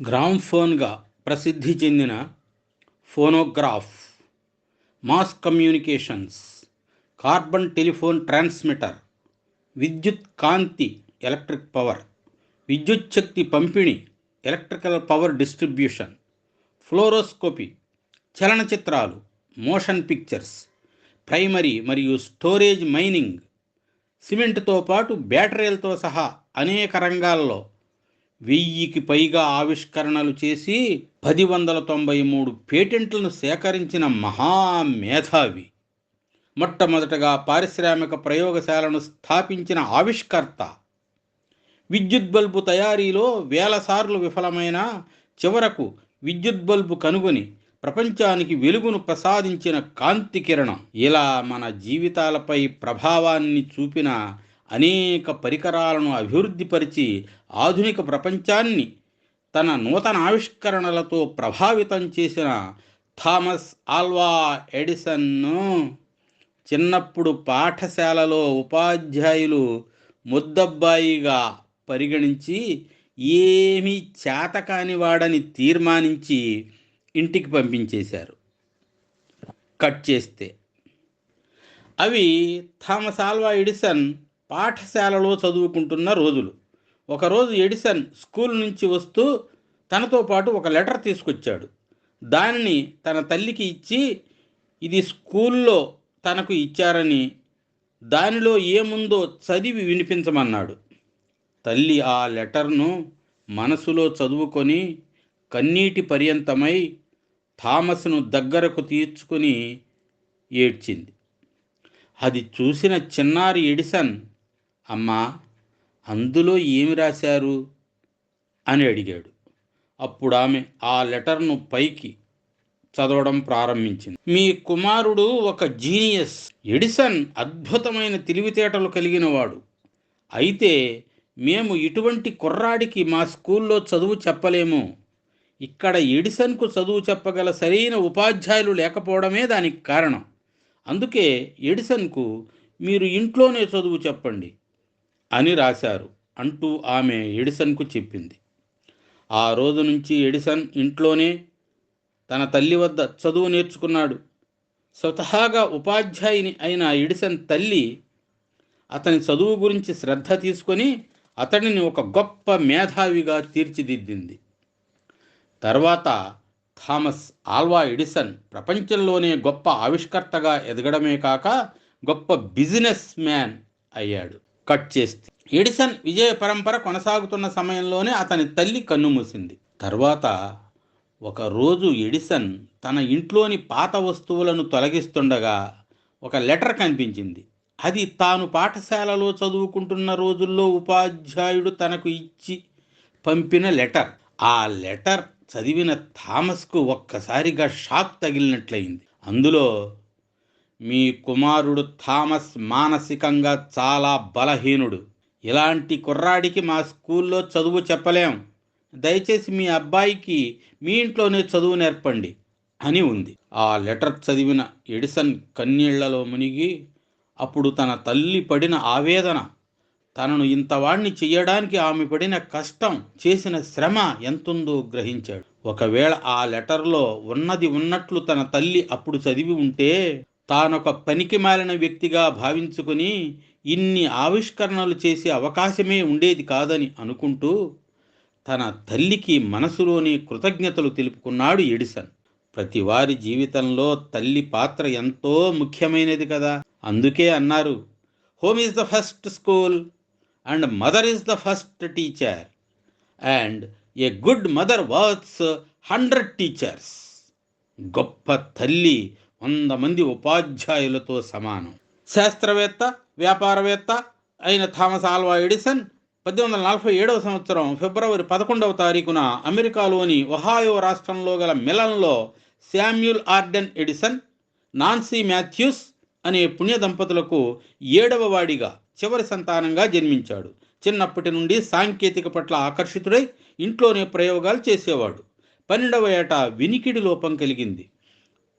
గ్రామ్ఫోన్గా ప్రసిద్ధి చెందిన phonograph mass communications carbon telephone transmitter విద్యుత్ కాంతి ఎలక్ట్రిక్ పవర్ విద్యుత్ శక్తి పంపిణీ ఎలక్ట్రికల్ పవర్ డిస్ట్రిబ్యూషన్ ఫ్లోరోస్కోపీ చలనచిత్రాలు మోషన్ పిక్చర్స్ ప్రైమరీ మరియు స్టోరేజ్ మైనింగ్ సిమెంట్తో పాటు బ్యాటరీలతో సహా అనేక రంగాల్లో వెయ్యికి పైగా ఆవిష్కరణలు చేసి పది వందల తొంభై మూడు పేటెంట్లను సేకరించిన మహామేధావి. మొట్టమొదటగా పారిశ్రామిక ప్రయోగశాలను స్థాపించిన ఆవిష్కర్త. విద్యుత్ బల్బు తయారీలో వేల సార్లు విఫలమైన చివరకు విద్యుత్ బల్బు కనుగొని ప్రపంచానికి వెలుగును ప్రసాదించిన కాంతి కిరణం. ఇలా మన జీవితాలపై ప్రభావాన్ని చూపిన అనేక పరికరాలను అభివృద్ధిపరిచి ఆధునిక ప్రపంచాన్ని తన నూతన ఆవిష్కరణలతో ప్రభావితం చేసిన థామస్ ఆల్వా ఎడిసన్ను చిన్నప్పుడు పాఠశాలలో ఉపాధ్యాయులు ముద్దబ్బాయిగా పరిగణించి ఏమీ చేతకాని వాడని తీర్మానించి ఇంటికి పంపించేశారు. కట్ చేస్తే. అవి థామస్ ఆల్వా ఎడిసన్ పాఠశాలలో చదువుకుంటున్న రోజులు. ఒకరోజు ఎడిసన్ స్కూల్ నుంచి వస్తూ తనతో పాటు ఒక లెటర్ తీసుకొచ్చాడు. దానిని తన తల్లికి ఇచ్చి ఇది స్కూల్లో తనకు ఇచ్చారని దానిలో ఏముందో చదివి వినిపించమన్నాడు. తల్లి ఆ లెటర్ను మనసులో చదువుకొని కన్నీటి పర్యంతమై థామస్ను దగ్గరకు తీర్చుకుని ఏడ్చింది. అది చూసిన చిన్నారి ఎడిసన్ అమ్మా అందులో ఏమి రాశారు? అని అడిగాడు. అప్పుడు ఆమె ఆ లెటర్ను పైకి చదవడం ప్రారంభించింది. మీ కుమారుడు ఒక జీనియస్ ఎడిసన్ అద్భుతమైన తెలివితేటలు కలిగినవాడు. అయితే మేము ఇటువంటి కుర్రాడికి మా స్కూల్లో చదువు చెప్పలేము. ఇక్కడ ఎడిసన్కు చదువు చెప్పగల సరైన ఉపాధ్యాయులు లేకపోవడమే దానికి కారణం. అందుకే ఎడిసన్కు మీరు ఇంట్లోనే చదువు చెప్పండి. అని రాశారు అంటూ ఆమె ఎడిసన్కు చెప్పింది. ఆ రోజు నుంచి ఎడిసన్ ఇంట్లోనే తన తల్లి వద్ద చదువు నేర్చుకున్నాడు. స్వతహాగా ఉపాధ్యాయుని అయిన ఎడిసన్ తల్లి అతని చదువు గురించి శ్రద్ధ తీసుకొని అతడిని ఒక గొప్ప మేధావిగా తీర్చిదిద్దింది. తర్వాత థామస్ ఆల్వా ఎడిసన్ ప్రపంచంలోనే గొప్ప ఆవిష్కర్తగా ఎదగడమే కాక గొప్ప బిజినెస్ మ్యాన్ అయ్యాడు. కట్ చేస్తే. ఎడిసన్ విజయ పరంపర కొనసాగుతున్న సమయంలోనే అతని తల్లి కన్నుమూసింది తర్వాత ఒకరోజు ఎడిసన్ తన ఇంట్లోని పాత వస్తువులను తొలగిస్తుండగా ఒక లెటర్ కనిపించింది. అది తాను పాఠశాలలో చదువుకుంటున్న రోజుల్లో ఉపాధ్యాయుడు తనకు ఇచ్చి పంపిన లెటర్. ఆ లెటర్ చదివిన థామస్కు ఒక్కసారిగా షాక్ తగిలినట్లయింది. అందులో మీ కుమారుడు థామస్ మానసికంగా చాలా బలహీనుడు. ఇలాంటి కుర్రాడికి మా స్కూల్లో చదువు చెప్పలేం. దయచేసి మీ అబ్బాయికి మీ ఇంట్లోనే చదువు నేర్పండి అని ఉంది. ఆ లెటర్ చదివిన ఎడిసన్ కన్నీళ్ళలో మునిగి అప్పుడు తన తల్లి పడిన ఆవేదన తనను ఇంతవాణ్ణి చెయ్యడానికి ఆమె పడిన కష్టం చేసిన శ్రమ ఎంతుందో గ్రహించాడు. ఒకవేళ ఆ లెటర్లో ఉన్నది ఉన్నట్లు తన తల్లి అప్పుడు చదివి ఉంటే తానొక పనికి మాలిన వ్యక్తిగా భావించుకుని ఇన్ని ఆవిష్కరణలు చేసే అవకాశమే ఉండేది కాదని అనుకుంటూ తన తల్లికి మనసులోని కృతజ్ఞతలు తెలుపుకున్నాడు ఎడిసన్. ప్రతి వారి జీవితంలో తల్లి పాత్ర ఎంతో ముఖ్యమైనది కదా. అందుకే అన్నారు home is the first school and mother is the first teacher and a good mother works hundred teachers గొప్ప తల్లి వంద మంది ఉపాధ్యాయులతో సమానం. శాస్త్రవేత్త వ్యాపారవేత్త అయిన థామస్ ఆల్వా ఎడిసన్ పద్దెనిమిది వందల నలభై ఏడవ సంవత్సరం ఫిబ్రవరి పదకొండవ తారీఖున అమెరికాలోని ఒహాయో రాష్ట్రంలో గల మిలన్లో Samuel Arden Edison Nancy Matthews అనే పుణ్య దంపతులకు ఏడవ వాడిగా చివరి సంతానంగా జన్మించాడు. చిన్నప్పటి నుండి సాంకేతిక పట్ల ఆకర్షితుడై ఇంట్లోనే ప్రయోగాలు చేసేవాడు. పన్నెండవ ఏట వినికిడి లోపం కలిగింది.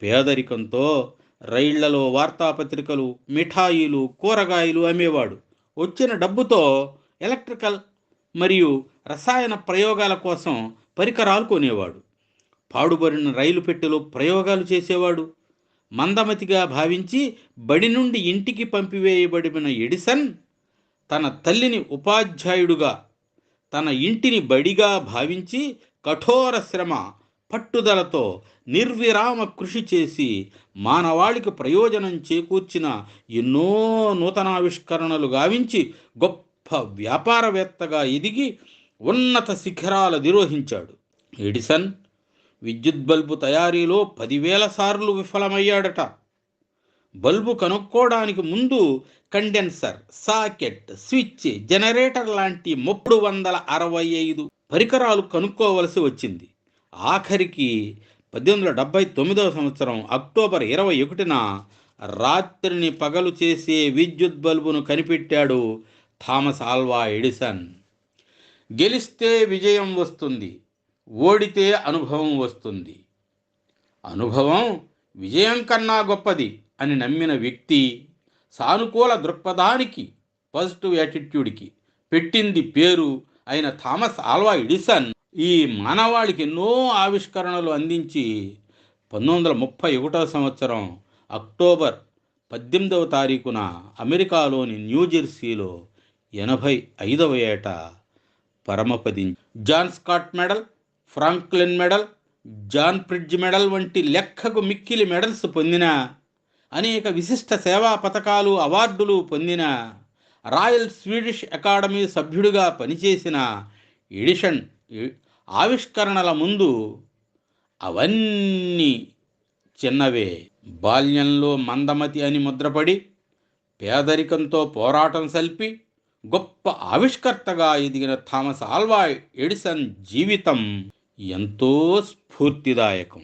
పేదరికంతో రైళ్ళలో వార్తాపత్రికలు మిఠాయిలు కూరగాయలు అమ్మేవాడు. వచ్చిన డబ్బుతో ఎలక్ట్రికల్ మరియు రసాయన ప్రయోగాల కోసం పరికరాలు కొనేవాడు. పాడుబడిన రైలు పెట్టెలో ప్రయోగాలు చేసేవాడు. మందమతిగా భావించి బడి నుండి ఇంటికి పంపివేయబడిన ఎడిసన్ తన తల్లిని ఉపాధ్యాయుడుగా తన ఇంటిని బడిగా భావించి కఠోర శ్రమ పట్టుదలతో నిర్విరామ కృషి చేసి మానవాళికి ప్రయోజనం చేకూర్చిన ఎన్నో నూతనావిష్కరణలు గావించి గొప్ప వ్యాపారవేత్తగా ఎదిగి ఉన్నత శిఖరాలు నిర్వహించాడు ఎడిసన్ విద్యుత్ బల్బు తయారీలో పదివేల సార్లు విఫలమయ్యాడట. బల్బు కనుక్కోవడానికి ముందు కండెన్సర్ సాకెట్ స్విచ్ జనరేటర్ లాంటి మూడు వందల అరవై ఐదు పరికరాలు కనుక్కోవలసి వచ్చింది. ఆఖరికి పద్దెనిమిది వందల డెబ్బై తొమ్మిదవ సంవత్సరం అక్టోబర్ ఇరవై ఒకటిన రాత్రిని పగలు చేసే విద్యుత్ బల్బును కనిపెట్టాడు థామస్ ఆల్వా ఎడిసన్. గెలిస్తే విజయం వస్తుంది ఓడితే అనుభవం వస్తుంది. అనుభవం విజయం కన్నా గొప్పది అని నమ్మిన వ్యక్తి సానుకూల దృక్పథానికి పాజిటివ్ యాటిట్యూడ్కి పెట్టింది పేరు అయిన థామస్ ఆల్వా ఎడిసన్. ఈ మానవాళికి ఎన్నో ఆవిష్కరణలు అందించి పంతొమ్మిది వందల ముప్పై ఒకటవ సంవత్సరం అక్టోబర్ పద్దెనిమిదవ తారీఖున అమెరికాలోని న్యూజెర్సీలో ఎనభై ఐదవ ఏట పరమపది John Scott medal Franklin medal John Fritz medal వంటి లెక్కకు మిక్కిలి మెడల్స్ పొందిన అనేక విశిష్ట సేవా పథకాలు అవార్డులు పొందిన రాయల్ స్వీడిష్ అకాడమీ సభ్యుడిగా పనిచేసిన ఎడిషన్ ఆవిష్కరణల ముందు అవన్నీ చిన్నవే. బాల్యంలో మందమతి అని ముద్రపడి పేదరికంతో పోరాటం సల్పి గొప్ప ఆవిష్కర్తగా ఎదిగిన థామస్ ఆల్వా ఎడిసన్ జీవితం ఎంతో స్ఫూర్తిదాయకం.